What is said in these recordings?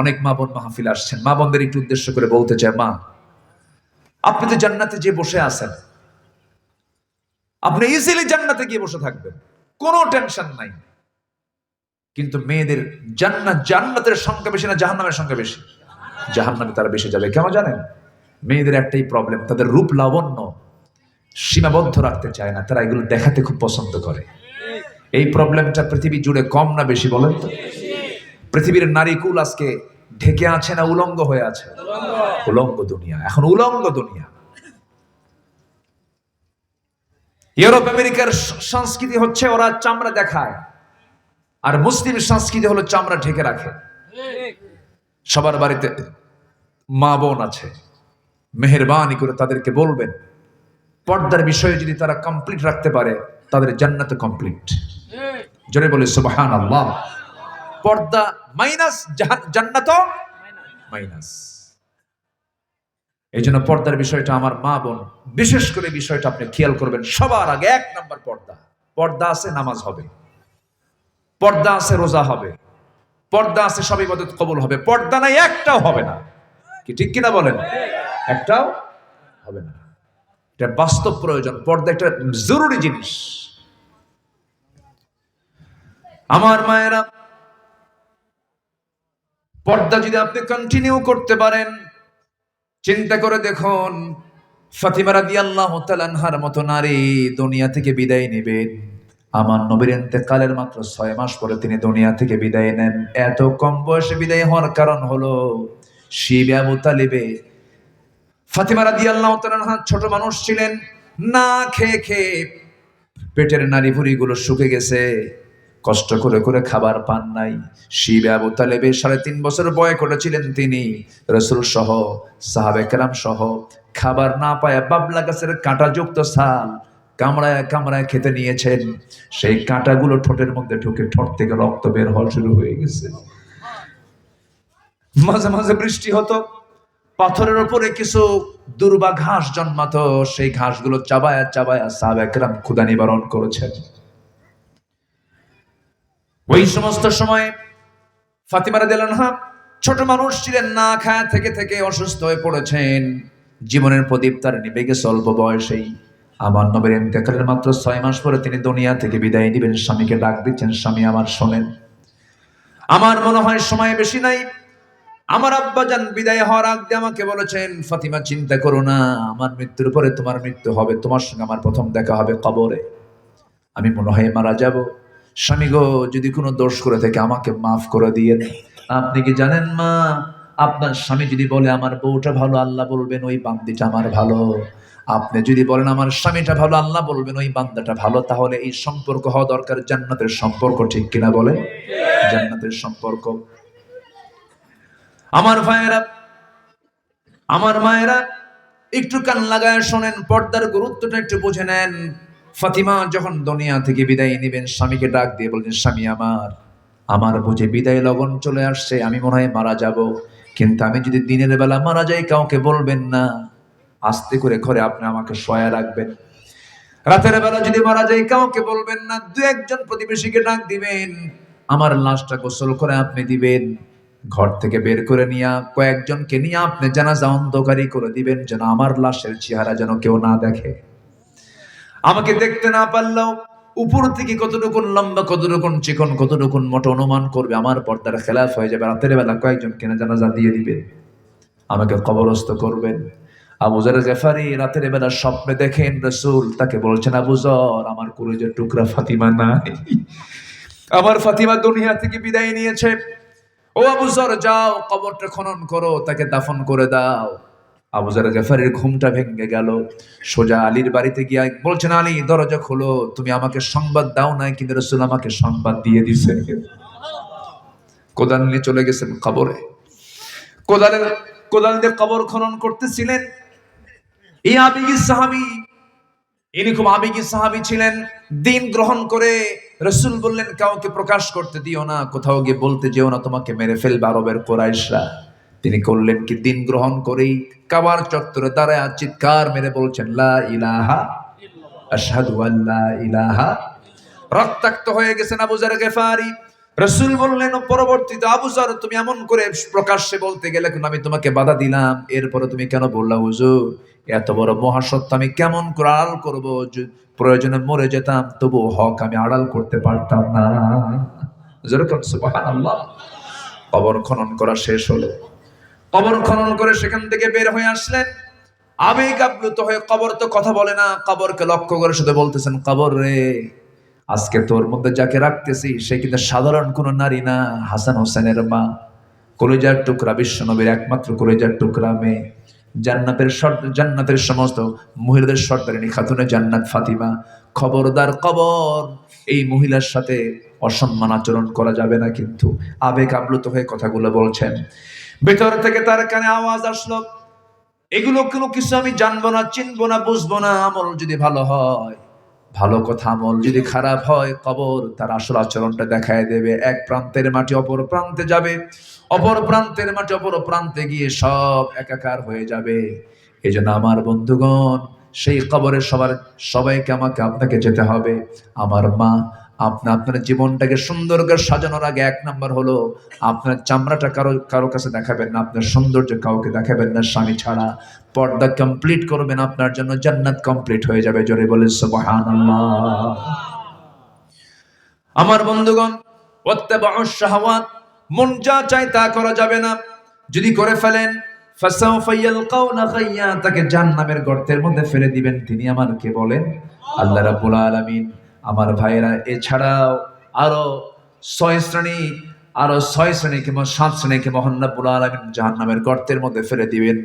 অনেক মা বোন মাহফিল আসছেন। মা বোনদের একটু উদ্দেশ্য করে বলতে চায় মা, আপনি তো জান্নাতে যে বসে আছেন। আপনি ইজিলি জান্নাতে গিয়ে বসে থাকবেন। কোনো টেনশন নাই। কিন্তু মেয়েদের জান্নাত, জান্নাতের সংখ্যা বেশি না জাহান্নামের সংখ্যা বেশি? জাহান্নামে তারা বেশি যাবে। কেন জানেন? মেয়েদের একটাই প্রবলেম তাদের রূপ লাবণ্য সীমাবদ্ধ রাখতে চায় না। তারা এগুলো দেখাতে খুব পছন্দ করে। এই প্রবলেমটা পৃথিবী জুড়ে কম না বেশি বলেন তো? পৃথিবীর নারী কুল আজকে ঢেকে আছে না উলঙ্গ হয়ে আছে? উলঙ্গ দুনিয়া। এখন উলঙ্গ দুনিয়া। ইউরোপ, আমেরিকার সংস্কৃতি হচ্ছে ওরা চামড়া দেখায়। আর মুসলিম সংস্কৃতি হলো চামড়া ঢেকে রাখে। সবার বাড়িতে মা বোন আছে। মেহরবানি করে তাদেরকে বলবেন, পর্দার বিষয়ে যদি তারা কমপ্লিট রাখতে পারে, তাদের জান্নাত কমপ্লিট জোরে বলে সুবহান আল্লাহ পর্দা, মাইনাস জান্নাত মাইনাস। এই জন্য পর্দার বিষয়টা আমার মা বোন, বিশেষ করে বিষয়টা আপনি খেয়াল করবেন, সবার আগে এক নাম্বার পর্দা। পর্দা আছে, নামাজ হবে। পর্দা আছে, রোজা হবে। পর্দা আছে, সব ইবাদত কবুল হবে। পর্দা নাই, একটাও হবে না। কি ঠিক কিনা বলেন? একটাও হবে না। এটা বাস্তব প্রয়োজন। পর্দা একটা জরুরি জিনিস। আমার মায়েরা পর্দা যদি আপনি কন্টিনিউ করতে পারেন, চিন্তা করে দেখুন, ফাতিমা রাদিয়াল্লাহু তাআলার মতো নারী দুনিয়া থেকে বিদায় নেবেন। আমার নবীর ইন্তেকালের মাত্র ছয় মাস পরে তিনি দুনিয়া থেকে বিদায় নেন। এত কম বয়সে বিদায় হওয়ার কারণ হলো, শিব আবু তালিবে ফাতিমা রাদিয়াল্লাহু তাআলা ছোট মানুষ ছিলেন, না খেয়ে খেয়ে পেটের নারী ভুড়িগুলো শুকে গেছে। কষ্ট করে করে খাবার পান নাই। শিব আবু তালেবে সাড়ে তিন বছর বয় করেছিলেন তিনি। রসুল সহ, সাহাবে কেরাম সহ, খাবার না পায় বাবলা গাছের কাঁটাযুক্ত সাল কামড়ায় কামড়ায় খেতে নিয়েছেন। সেই কাঁটাগুলো ঠোঁটের মধ্যে ঢুকে ঠোঁট থেকে রক্ত বের হওয়া শুরু হয়ে গেছে। মাঝে মাঝে বৃষ্টি হতো, পাথরের উপরে কিছু দুর্বা ঘাস জন্মাতো, সেই ঘাসগুলো চাবায়া চাবায়া সাহাবেকরাম ক্ষুদা নিবারণ করেছেন। ওই সমস্ত সময় ফাতিমারা দিলানহা ছোট মানুষ ছিলেন, না খায়া, থেকে থেকে অসুস্থ হয়ে পড়েছেন। জীবনের প্রদীপ তার নিভে গেছে অল্প বয়সেই। আমার নবের ইন্তেকালের মাত্র ছয় মাস পরে তিনি দুনিয়া থেকে বিদায় নিবেন। স্বামীকে ডাক দিচ্ছেন, স্বামী, আমার শোনেন। আমার মনে হয় সময় বেশি নাই। আমার আব্বা যান বিদায় হওয়ার আগে আমাকে বলেছেন, ফাতিমা, চিন্তা করো না, আমার মৃত্যুর পরে তোমার মৃত্যু হবে। তোমার সঙ্গে আমার প্রথম দেখা হবে কবরে। আমি মনে হয় মারা যাব। স্বামী গো, যদি কোনো দোষ করে থাকে, আমাকে মাফ করে দিয়ে আপনি কি জানেন মা? আপনার স্বামী যদি বলে, আমার বউটা ভালো, আল্লাহ বলবেন ওই বান্দিটা আমার ভালো। আপনি যদি বলেন, আমার স্বামীটা ভালো, আল্লাহ বলবেন ওই বান্দাটা ভালো, তাহলে এই সম্পর্ক হওয়া দরকার জান্নাতের সম্পর্ক, ঠিক কিনা বলেন? জান্নাতের সম্পর্ক। আমার ভাইয়েরা, আমার মায়েরা, একটু কান লাগায় শোনেন, পর্দার গুরুত্বটা একটু বুঝে নেন। ফাতিমা যখন দুনিয়া থেকে বিদায় নেবেন, স্বামীকে ডাক দিয়ে বলছেন স্বামী আমার আমার বুঝে বিদায় লগন চলে আসছে, আমি মনে হয় মারা যাব। কিন্তু আমি যদি দিনের বেলা মারা যাই, কাউকে বলবেন না। আস্তে করে ঘরে আপনি আমাকে সয়া রাখবেন। রাতের বেলা যদি মারা যাই, কাউকে বলবেন না। দু একজন প্রতিবেশীকে ডাক দিবেন। আমার লাশটা গোসল করে আপনি দিবেন। ঘর থেকে বের করে নিয়ে কয়েকজনকে নিয়ে আপনি জানাজা অন্ধকারী করে দিবেন, যেন আমার লাশের চেহারা যেন কেউ না দেখে। আমাকে দেখতে না পারলেও উপর থেকে কতটুকুন লম্বা, কতটুকুন চিকন, কতটুকুন মোটা অনুমান করবে, আমার পর্দার খেলাফ হয়ে যাবে। রাতের বেলা কয়েকজন কেনা জানাজা দিয়ে দিবে। আমাকে কবরস্থ করবেন। আবু জার গেফারি রাতের বেলা স্বপ্নে দেখেন রসুল, তাকে বলছেন, আবু জর আমার কলেজের টুকরা ফাতিমা নাই। আমার ফাতিমা দুনিয়া থেকে বিদায় নিয়েছে। ও আবু জর যাও, কবরটা খনন করো, তাকে দাফন করে দাও। আবু জার গেফারির ঘুমটা ভেঙে গেল। সোজা আলীর বাড়িতে গিয়ে বলছেন, আলী, দরজা খোলো, তুমি আমাকে সংবাদ দাও নাই কিন্তু রসুল আমাকে সংবাদ দিয়ে দিছে। কোদাল নিয়ে চলে গেছেন কবরে। কোদালের কোদাল দিয়ে কবর খনন করতেছিলেন। এই আবেগী সাহাবি, ইনি খুব আবেগী সাহাবি ছিলেন। দিন গ্রহণ করে রসুল বললেন, কাউকে প্রকাশ করতে দিও না, কোথাও গিয়ে বলতে যেও না, তোমাকে মেরে ফেলবে আরবের কোরাইশরা। তিনি করলেন কি? দিন গ্রহণ করেই কাবার চত্বরে দাঁড়ায় চিৎকার মেরে বলছেন, লা ইলাহা আশহাদু আল্লা ইলাহা। রক্তাক্ত হয়ে গেছেন আবু জার গেফারি। রসুল বললেন, পরবর্তীতে আবুজার তুমি এমন করে প্রকাশ্যে বলতে গেলে আমি তোমাকে বাধা দিলাম। এরপরে তুমি কেন বললা, হুজুর, এত বড় মহাসত্য আমি কেমন করে আড়াল করব? প্রয়োজনে মরে যেতাম তবু হক আমি আড়াল করতে পারতাম না। যেরকম সুবহানাল্লাহ। কবর খনন করা শেষ হলো। কবর খনন করে সেখান থেকে বের হয়ে আসলেন। আবেগ আপ্লুত হয়ে কবর তো কথা বলে না, কবরকে লক্ষ্য করে শুধু বলতেছেন, কবর রে, আজকে তোর মধ্যে যাকে রাখতেছি, সে কিন্তু সাধারণ কোনো নারী না, হাসান হোসেনের মা। কলেজার টুকরা বিশ্বনবীর একমাত্র কলেজার টুকরা মেয়ে। জান্নাতের জান্নাতের সমস্ত মহিলাদের সর্দারিনী খাতুনে জান্নাত ফাতিমা। খবরদার কবর, এই মহিলার সাথে অসম্মান আচরণ করা যাবে না কিন্তু। আবেগ আপ্লুত হয়ে কথাগুলো বলছেন। ভেতর থেকে তার কানে আওয়াজ আসলো। এগুলো কোনো কিছু আমি জানব না, চিনবো না, বুঝব না, আমল যদি ভালো হয়, ভালো কথা আমল যদি খারাপ হয়, কবর তার আসল আচরণটা দেখায় দেবে। এক প্রান্তের মাটি অপর প্রান্তে যাবে। অপর প্রান্তের মাটি অপর প্রান্তে গিয়ে সব একাকার হয়ে যাবে। এই জন্য আমার বন্ধুগণ, সেই কবরে সবার, সবাইকে আমাকে, আপনাকে যেতে হবে। আমার মা আপনি, আপনার জীবনটাকে সুন্দর করে সাজানোর আগে এক নাম্বার হলো, আপনার চামড়াটা কারও কারও কাছে দেখাবেন না, আপনার সৌন্দর্য কাউকে দেখাবেন না, স্বামী ছাড়া। পর্দা কমপ্লিট করবেন, আপনার জন্য জান্নাত কমপ্লিট হয়ে যাবে। জোরে বলে সুবহানাল্লাহ। আমার বন্ধুগণ শাহাওয়াত, মন যা চাই তা করা যাবে না। যদি করে ফেলেন তাকে জাহান্নামের গর্তের মধ্যে ফেলে দিবেন। তিনি আমার কে বলেন, আল্লাহ রাব্বুল আলামিন। আমার ভাইয়েরা, এছাড়াও আরও ছয় শ্রেণি, আরও ছয় শ্রেণি কিংবা সাত শ্রেণীকে মহান রাব্বুল আলামিন জাহান্নামের গর্তের মধ্যে ফেলে দিবেন।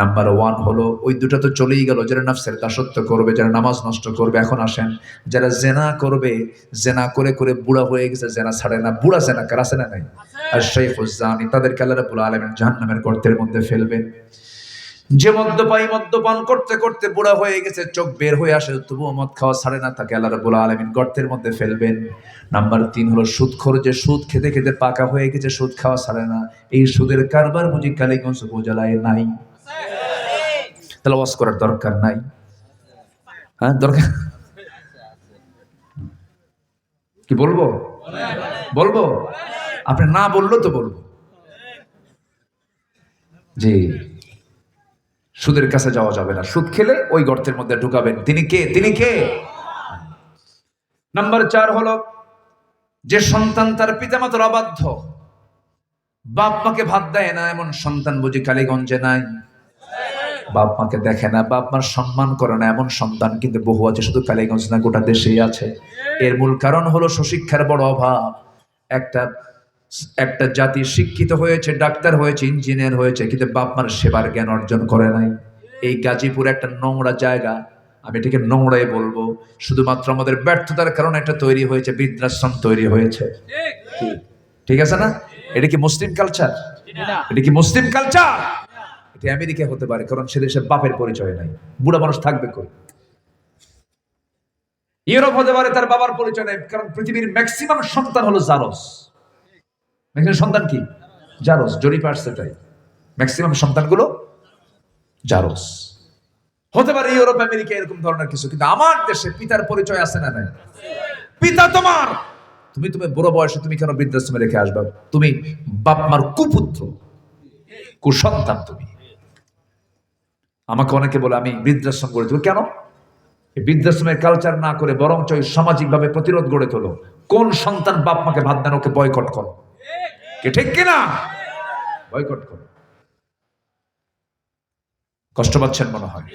নাম্বার ওয়ান হলো, ওই দুটো তো চলেই গেল, যারা নাফসের দাসত্ব করবে, যারা নামাজ নষ্ট করবে, এখন আসেন। যারা জেনা করবে, জেনা করে করে বুড়া হয়ে গেছে, জেনা ছাড়ে না, বুড়া জেনা কার আছে না নাই? আর শেখ জানি, তাদেরকে আল্লাহ রাব্বুল আলামিন জাহান্নামের গর্তের মধ্যে ফেলবেন। যে মদ্যপায়ী মদ্যপান করতে করতে বুড়া হয়ে গেছে, চোখ বের হয়ে আসে, তবুও মদ খাওয়া ছাড়ে না তাকে। আল্লাহ রাব্বুল আলামিন গর্তের মধ্যে ফেলবেন। নাম্বার তিন হলো সুদখোর, যে সুদ খেতে খেতে পাকা হয়ে গেছে, সুদ খাওয়া ছাড়ে না। এই সুদের কারবার বুঝি কালীগঞ্জ উপজেলায় নাই। তাহলে ওয়াজ করার দরকার নাই। হ্যাঁ দরকার? কি বলব? বলব? আপনি না বলল তো বলব। জি। সুদের কাছে যাওয়া যাবে না। সুদ খেলে ওই গর্তের মধ্যে ঢুকাবেন। তিনি কে? তিনি কে? নাম্বার চার হলো, যে সন্তান তার পিতামাতার অবাধ্য, বাপ মাকে ভাত দেয় না, এমন সন্তান বুঝি কালীগঞ্জে নাই। বাপ মাকে দেখে না, বাপ মার সম্মান করে না, এমন সন্তান কিন্তু বহু আছে, শুধু কালীগঞ্জ না, গোটা দেশেই আছে। এর মূল কারণ হলো সুশিক্ষার বড় অভাব। একটা একটা জাতি শিক্ষিত হয়েছে, ডাক্তার হয়েছে, ইঞ্জিনিয়ার হয়েছে, কিন্তু বাপ মার সেবার জ্ঞান অর্জন করে নাই। এই গাজীপুর একটা নোংরা জায়গা, আমি এটাকে নোংরাই বলব। শুধুমাত্র আমাদের ব্যর্থতার কারণে একটা তৈরি হয়েছে, বৃদ্ধাশ্রম তৈরি হয়েছে। ঠিক আছে না? এটা কি মুসলিম কালচার এটা কি মুসলিম কালচার এটা আমেরিকা হতে পারে, কারণ সে দেশে বাপের পরিচয় নাই। বুড়া মানুষ থাকবে কই? ইউরোপ হতে পারে, তার বাবার পরিচয় নেই, কারণ পৃথিবীর ম্যাক্সিমাম সন্তান হলো জারস সন্তান কি? জারস জরিপ আসছে তাই। ম্যাক্সিমাম সন্তানগুলো জারস হতে পারে ইউরোপ, আমেরিকা এরকম ধরনের কিছু, কিন্তু আমার দেশে পিতার পরিচয় আছে না নাই? পিতা তোমার! তুমি তুমি বড় বয়সে তুমি কেন বৃদ্ধাশ্রমে রেখে আসবা? তুমি বাপ মার কুপুত্র। কুসন্তান তুমি। আমাকে অনেকে বলে, আমি বৃদ্ধাশ্রম গড়ে তুলব। কেন? বৃদ্ধাশ্রমের কালচার না করে বরঞ্চ সামাজিক ভাবে প্রতিরোধ গড়ে তোলো। কোন সন্তান বাপ মাকে ভাত দেন, ওকে বয়কট করো। কে ঠিক কিনা? বয়কট করো। কষ্ট পাচ্ছেন মনে হয়।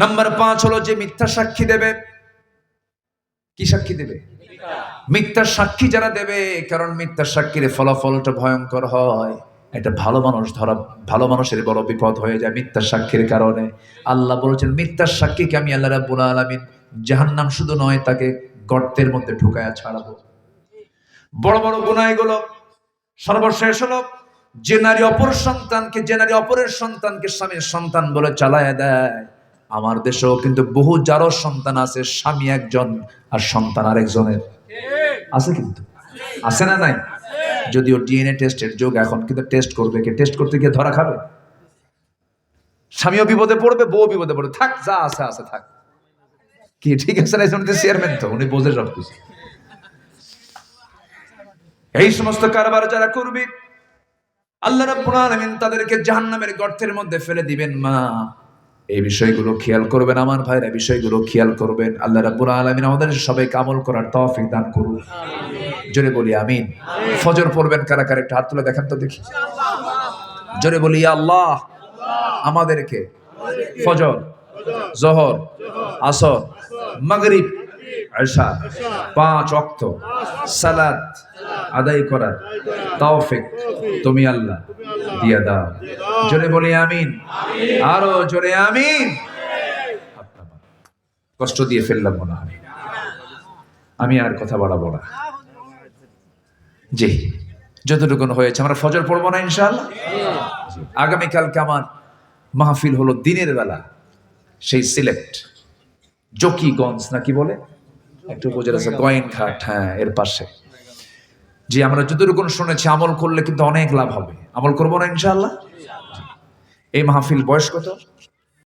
নাম্বার পাঁচ হলো যে মিথ্যা সাক্ষী দেবে। কি সাক্ষী দেবে? মিথ্যা সাক্ষী যারা দেবে, কারণ মিথ্যা সাক্ষীর ফলাফলটা ভয়ঙ্কর হয়। একটা ভালো মানুষ ধরা, ভালো মানুষের বড় বিপদ হয়ে যায় মিথ্যা সাক্ষীর কারণে। আল্লাহ বলেছেন, মিথ্যা সাক্ষীকে আমি আল্লাহ রাব্বুল আলামিন জাহান্নাম শুধু নয়, তাকে গর্তের মধ্যে ঢুকায়া ছাড়াবো। বড় বড় গুনাহগুলো সর্বশেষ হলো, যে নারী অপর সন্তানকে, যে নারী অপরের সন্তানকে স্বামীর সন্তান বলে চালায় দেয়। আমার দেশেও কিন্তু বহু যারও সন্তান আছে, স্বামী একজন আর সন্তান আরেকজনের। আছে কিন্তু? আছে না নাই? যদিও ডিএনএ টেস্টের যোগ, এখন কিন্তু টেস্ট করবে কে? টেস্ট করতে গিয়ে ধরা খাবে? স্বামীও বিপদে পড়বে বউ বিপদে পড়বে। থাক, যা আছে আছে, থাক। কি, ঠিক আছে না? চেয়ারম্যান তো উনি বোঝে সব কিছু এই সমস্ত কারবার যারা করবে আল্লাহ রাব্বুল আলামিন তাদেরকে জাহান্নামের গর্তের মধ্যে ফেলে দিবেন মা। এই বিষয়গুলো খেয়াল করবেন আমার ভাইরা বিষয়গুলো খেয়াল করবেন। আল্লাহ রাব্বুল আলামিন আমাদের সবাইকে আমল করার তৌফিক দান করুন। জোরে বলি আমিন। ফজর পড়বেন কারা কারা? একটা হাত তুলে দেখেন তো দেখি। জোরে বলি আল্লাহ আমাদেরকে ফজর জহর আসর মাগরিব আশা পাঁচ অক্ত সালাত আদায় করার তৌফিক তুমি আল্লাহ দিয়া দাও। জোরে বলি আমিন। আরও জোরে আমিন। কষ্ট দিয়ে ফেললাম মনে হয়। আমি আর কথা বাড়াবো না। জি, যতটুকুন হয়েছে। আমরা ফজর পড়ব না ইনশাআল্লাহ? আগামীকালকে আমার মাহফিল হলো দিনের বেলা। সেই সিলেক্ট জকিগঞ্জ নাকি বলে? একটু বোঝা যাচ্ছে কয়েন ঘাট হ্যাঁ এর পাশে। জি, আমরা যতটুকু শুনেছি, আমল করলে কিন্তু অনেক লাভ হবে। আমল করব না ইনশাআল্লাহ? এই মাহফিল বয়স কত?